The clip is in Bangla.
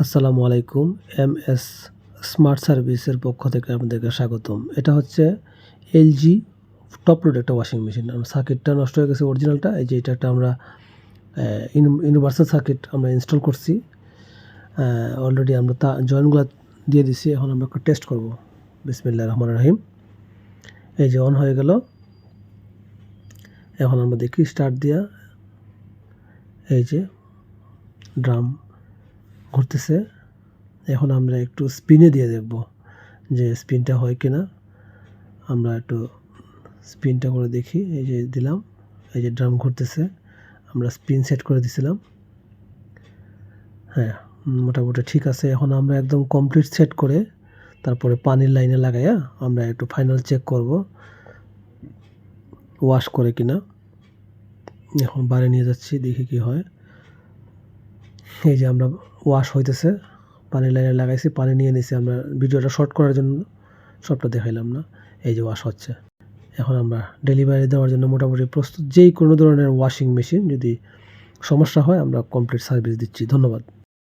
আসসালামু আলাইকুম এম এস স্মার্ট সার্ভিসের পক্ষ থেকে আপনাদেরকে স্বাগতম। এটা হচ্ছে এলজি টপ লোড একটা ওয়াশিং মেশিন। সার্কিটটা নষ্ট হয়ে গেছে অরিজিনালটা, এই যে এটা একটা আমরা ইউনিভার্সাল সার্কিট আমরা ইনস্টল করছি। অলরেডি আমরা তা, জয়েনগুলো দিয়ে দিছি, এখন আমরা একটা টেস্ট করব। বিসমিল্লা রহমান রাহিম। এই যে অন হয়ে গেল। এখন আমরা দেখি স্টার্ট দিয়া, এই যে ড্রাম ঘুরতেছে। এখন আমরা একটু স্পিনে দিয়ে দেখব যে স্পিনটা হয় কি না আমরা একটু স্পিনটা করে দেখি, এই যে দিলাম, এই যে ড্রাম ঘুরতেছে। আমরা স্পিন সেট করে দিছিলাম। হ্যাঁ মোটামুটি ঠিক আছে। এখন আমরা একদম কমপ্লিট সেট করে তারপরে পানির লাইনে লাগাইয়া আমরা একটু ফাইনাল চেক করব ওয়াশ করে কিনা। এখন বাড়ি নিয়ে যাচ্ছি, দেখি কি হয়। এই যে আমরা ওয়াশ হইতেছে, পানি লাইনে লাগাইছি, পানি নিয়ে নিছি আমরা। ভিডিওটা শর্ট করার জন্য সবটা দেখাইলাম না, এই যে ওয়াশ হচ্ছে। এখন আমরা ডেলিভারি দেওয়ার জন্য মোটামুটি প্রস্তুত, যেই কোনো ধরনের ওয়াশিং মেশিন যদি সমস্যা হয়, আমরা কমপ্লিট সার্ভিস দিচ্ছি। ধন্যবাদ।